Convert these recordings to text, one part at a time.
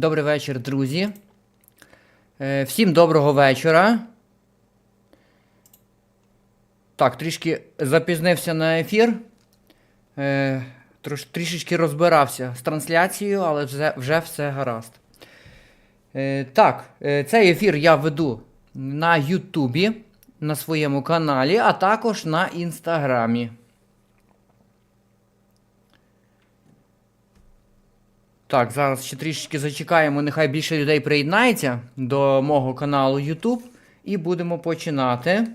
Добрий вечір, друзі. Е, Всім доброго вечора. Так, трішки запізнився на ефір. Е, трош, трішечки розбирався з трансляцією, але вже, вже все гаразд. Е, так, цей ефір я веду на Ютубі, на своєму каналі, а також на Інстаграмі. Так, зараз ще трішечки зачекаємо, нехай більше людей приєднається до мого каналу YouTube. І будемо починати.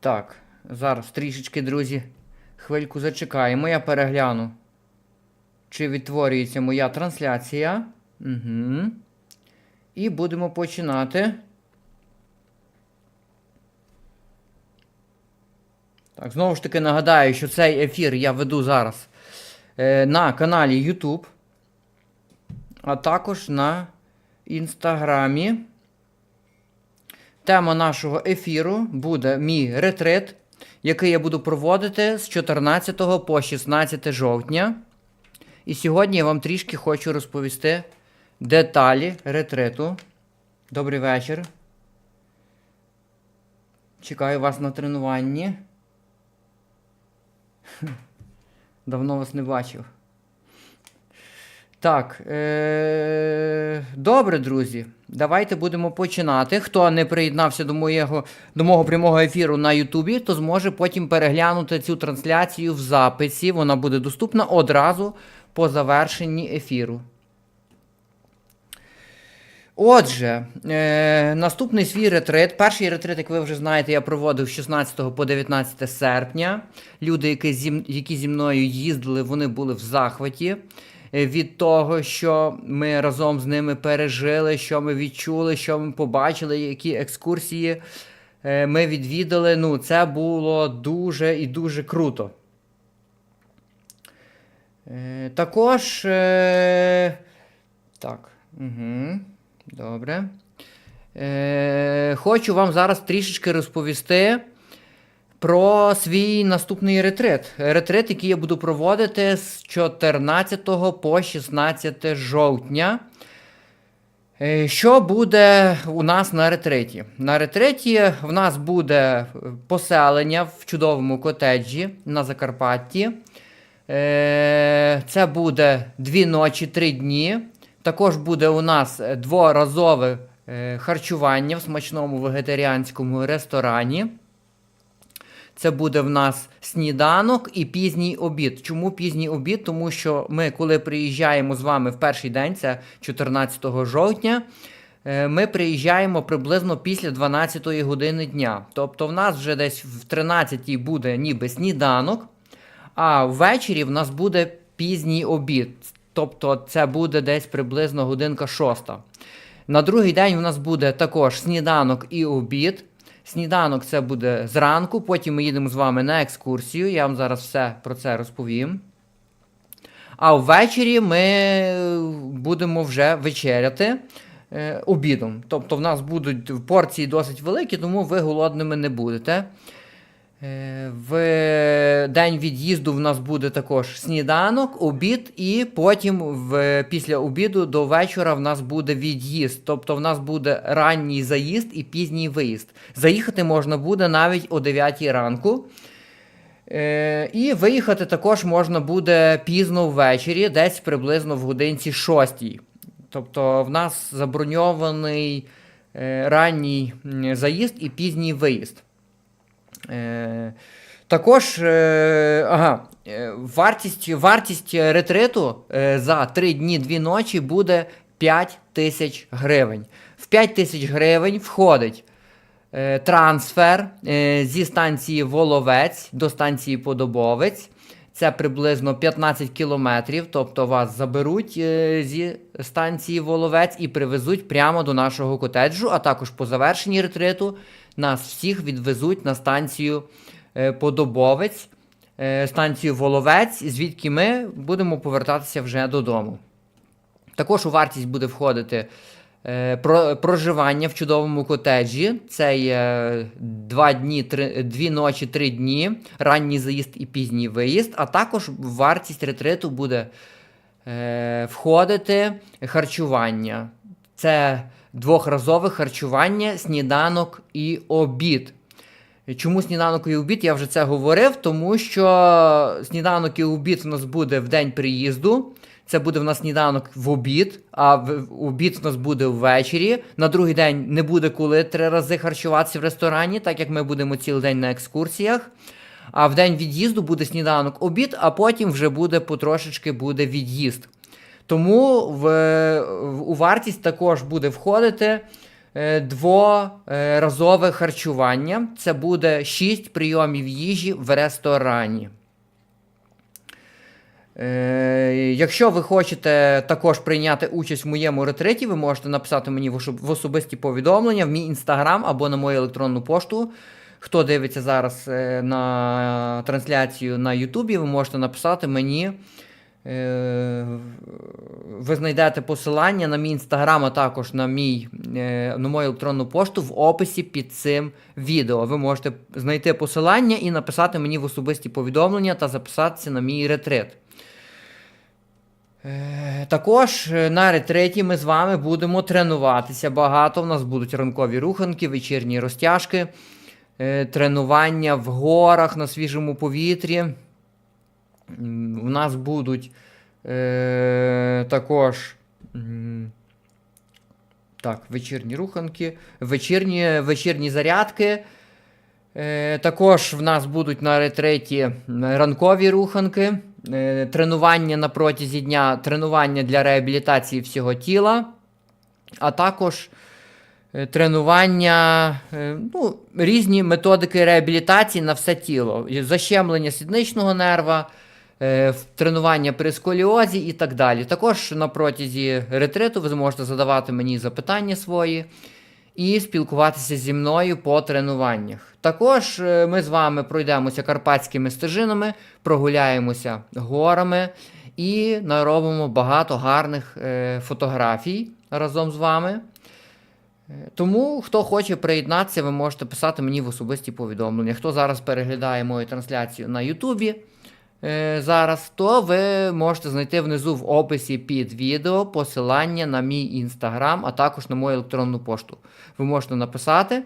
Так, зараз трішечки, друзі, хвильку зачекаємо. Я перегляну, чи відтворюється моя трансляція. Угу. І будемо починати. Так, знову ж таки нагадаю, що цей ефір я веду зараз е, на каналі YouTube, а також на Інстаграмі. Тема нашого ефіру буде мій ретрит, який я буду проводити з 14 по 16 жовтня. І сьогодні я вам трішки хочу розповісти деталі ретриту. Добрий вечір. Чекаю вас на тренуванні. Давно вас не бачив. Так. Е- Добре, друзі. Давайте будемо починати. Хто не приєднався до моєго, до мого прямого ефіру на Ютубі, то зможе потім переглянути цю трансляцію в записі. Вона буде доступна одразу по завершенні ефіру. Отже, е, наступний свій ретрит. Перший ретрит, як ви вже знаєте, я проводив з 16 по 19 серпня. Люди, які зі, які зі мною їздили, вони були в захваті е, від того, що ми разом з ними пережили, що ми відчули, що ми побачили, які екскурсії е, ми відвідали. Ну, це було дуже і дуже круто. Е, також. Е, так. Угу. Добре. Е, Хочу вам зараз трішечки розповісти про свій наступний ретрит. Ретрит, який я буду проводити з 14 по 16 жовтня. Е, Що буде у нас на ретриті? На ретриті в нас буде поселення в чудовому котеджі на Закарпатті. Е, Це буде дві ночі, три дні. Також буде у нас дворазове е, харчування в смачному вегетаріанському ресторані. Це буде в нас сніданок і пізній обід. Чому пізній обід? Тому що ми, коли приїжджаємо з вами в перший день, це 14 жовтня, е, ми приїжджаємо приблизно після 12 години дня. Тобто в нас вже десь в 13 буде ніби сніданок, а ввечері в нас буде пізній обід. Тобто це буде десь приблизно годинка шоста. На другий день у нас буде також сніданок і обід. Сніданок це буде зранку, потім ми їдемо з вами на екскурсію. Я вам зараз все про це розповім. А ввечері ми будемо вже вечеряти е, обідом. Тобто в нас будуть порції досить великі, тому ви голодними не будете. В день від'їзду в нас буде також сніданок, обід, і потім в, після обіду до вечора в нас буде від'їзд. Тобто в нас буде ранній заїзд і пізній виїзд. Заїхати можна буде навіть о 9 ранку. Е, І виїхати також можна буде пізно ввечері, десь приблизно в годинці 6. Тобто в нас заброньований е, ранній заїзд і пізній виїзд. Е, також е, ага, е, вартість, вартість ретриту за 3 дні 2 ночі буде 5 тисяч гривень. В 5 тисяч гривень входить трансфер зі станції Воловець до станції Подобовець. Це приблизно 15 кілометрів, тобто вас заберуть е, зі станції Воловець і привезуть прямо до нашого котеджу, а також по завершенні ретриту нас всіх відвезуть на станцію е, Подобовець, е, станцію Воловець, звідки ми будемо повертатися вже додому. Також у вартість буде входити проживання в чудовому котеджі. Це є два дні, три, дві ночі, три дні, ранній заїзд і пізній виїзд, а також вартість ретриту буде е, входити харчування. Це двохразове харчування, сніданок і обід. Чому сніданок і обід? Я вже це говорив, тому що сніданок і обід у нас буде в день приїзду. Це буде в нас сніданок в обід, а в в обід у нас буде ввечері. На другий день не буде коли три рази харчуватися в ресторані, так як ми будемо цілий день на екскурсіях. А в день від'їзду буде сніданок обід, а потім вже буде потрошечки буде від'їзд. Тому в, в- у вартість також буде входити е, дворазове харчування. Це буде 6 прийомів їжі в ресторані. Е, якщо ви хочете також прийняти участь в моєму ретриті, ви можете написати мені в особисті повідомлення в мій інстаграм або на мою електронну пошту. Хто дивиться зараз е, на трансляцію на Ютубі, ви можете написати мені. Е, Ви знайдете посилання на мій інстаграм, а також на мій е, на мою електронну пошту в описі під цим відео. Ви можете знайти посилання і написати мені в особисті повідомлення та записатися на мій ретрит. Е, Також е, на ретриті ми з вами будемо тренуватися багато. У нас будуть ранкові руханки, вечірні розтяжки, е, тренування в горах на свіжому повітрі. У нас будуть також так, вечірні руханки, вечірні, вечірні зарядки. Також в нас будуть на ретреті ранкові руханки, тренування на протязі дня, тренування для реабілітації всього тіла, а також е, тренування, е, ну, різні методики реабілітації на все тіло, защемлення сідничного нерва, е, тренування при сколіозі і так далі. Також на протязі ретриту ви зможете задавати мені запитання свої і спілкуватися зі мною по тренуваннях. Також е, ми з вами пройдемося карпатськими стежинами, прогуляємося горами і наробимо багато гарних е, фотографій разом з вами. Е, Тому, хто хоче приєднатися, ви можете писати мені в особисті повідомлення. Хто зараз переглядає мою трансляцію на Ютубі зараз, то ви можете знайти внизу в описі під відео посилання на мій інстаграм, а також на мою електронну пошту. Ви можете написати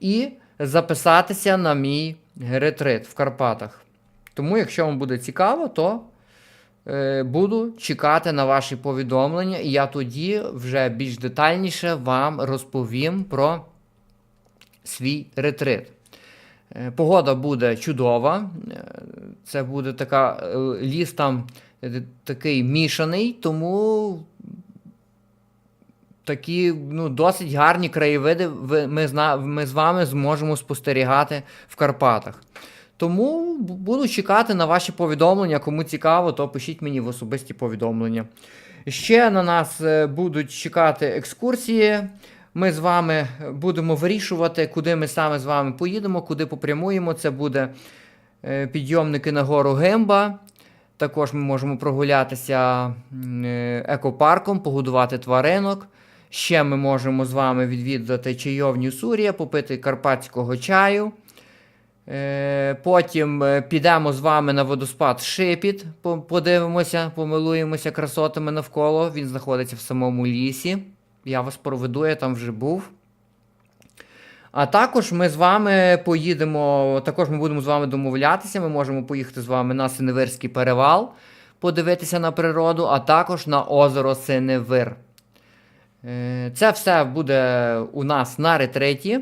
і записатися на мій ретрит в Карпатах. Тому, якщо вам буде цікаво, то е, буду чекати на ваші повідомлення, і я тоді вже більш детальніше вам розповім про свій ретрит. Е, Погода буде чудова. е, Це буде така е, ліс там такий мішаний, тому такі ну, досить гарні краєвиди ми, ми з вами зможемо спостерігати в Карпатах. Тому буду чекати на ваші повідомлення. Кому цікаво, то пишіть мені в особисті повідомлення. Ще на нас будуть чекати екскурсії. Ми з вами будемо вирішувати, куди ми саме з вами поїдемо, куди попрямуємо. Це буде е, підйомники на гору Гемба. Також ми можемо прогулятися е, екопарком, погодувати тваринок. Ще ми можемо з вами відвідати чайовню Сурія, попити карпатського чаю. Е, Потім підемо з вами на водоспад Шипіт, подивимося, помилуємося красотами навколо. Він знаходиться в самому лісі. Я вас проведу, я там вже був. А також ми з вами поїдемо, також ми будемо з вами домовлятися. Ми можемо поїхати з вами на Синевирський перевал, подивитися на природу, а також на озеро Синевир. Е, Це все буде у нас на ретреті.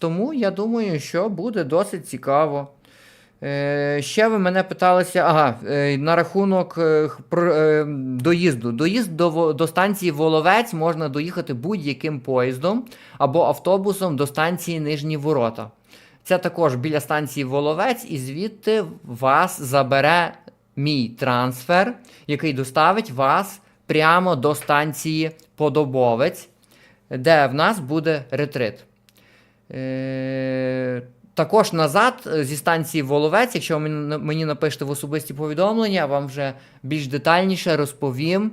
Тому я думаю, що буде досить цікаво. Е, ще ви мене питалися ага, е, на рахунок е, доїзду. Доїзд до, до станції Воловець можна доїхати будь-яким поїздом або автобусом до станції Нижні Ворота. Це також біля станції Воловець, і звідти вас забере мій трансфер, який доставить вас прямо до станції Подобовець, де в нас буде ретрит. Е, також назад е, зі станції Воловець, якщо ви мені, напишете в особисті повідомлення, я вам вже більш детальніше розповім,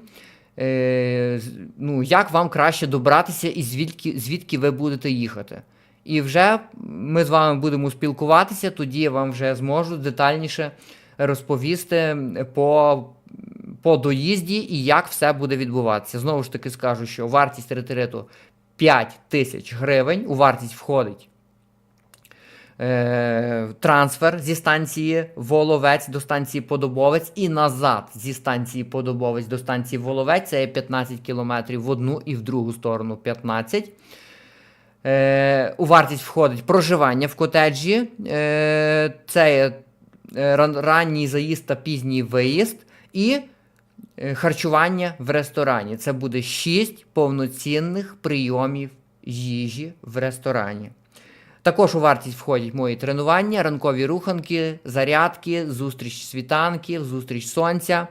е, ну, як вам краще добратися і звідки, звідки ви будете їхати. І вже ми з вами будемо спілкуватися, тоді я вам вже зможу детальніше розповісти по, по доїзді і як все буде відбуватися. Знову ж таки скажу, що вартість ретриту 5 тисяч гривень. У вартість входить е, трансфер зі станції Воловець до станції Подобовець і назад зі станції Подобовець до станції Воловець. Це є 15 кілометрів в одну і в другу сторону 15. Е, у вартість входить проживання в котеджі. Е, це є е, ранній заїзд та пізній виїзд. І е, харчування в ресторані. Це буде 6 повноцінних прийомів їжі в ресторані. Також у вартість входять мої тренування, ранкові руханки, зарядки, зустріч світанків, зустріч сонця.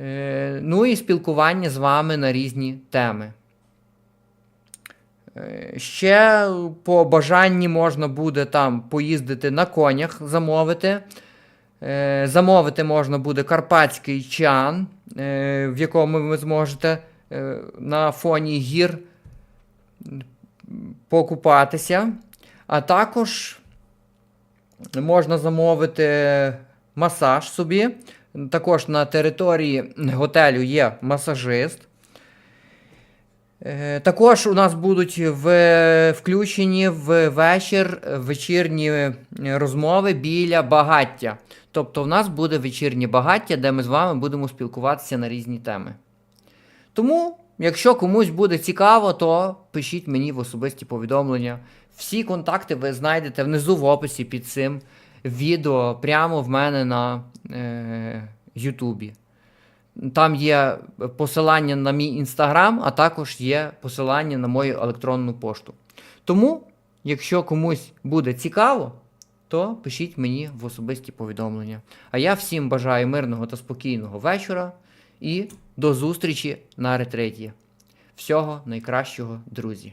Е, ну і спілкування з вами на різні теми. Е, Ще по бажанні можна буде там поїздити на конях, замовити. Е, Замовити можна буде карпатський чан, в якому ви зможете на фоні гір покупатися. А також можна замовити масаж собі. Також на території готелю є масажист. Е, Також у нас будуть в, включені в вечір вечірні розмови біля багаття. Тобто, в нас буде вечірнє багаття, де ми з вами будемо спілкуватися на різні теми. Тому, якщо комусь буде цікаво, то пишіть мені в особисті повідомлення. Всі контакти ви знайдете внизу в описі під цим відео прямо в мене на е, Ютубі. Там є посилання на мій інстаграм, а також є посилання на мою електронну пошту. Тому, якщо комусь буде цікаво, то пишіть мені в особисті повідомлення. А я всім бажаю мирного та спокійного вечора і до зустрічі на ретреті. Всього найкращого, друзі!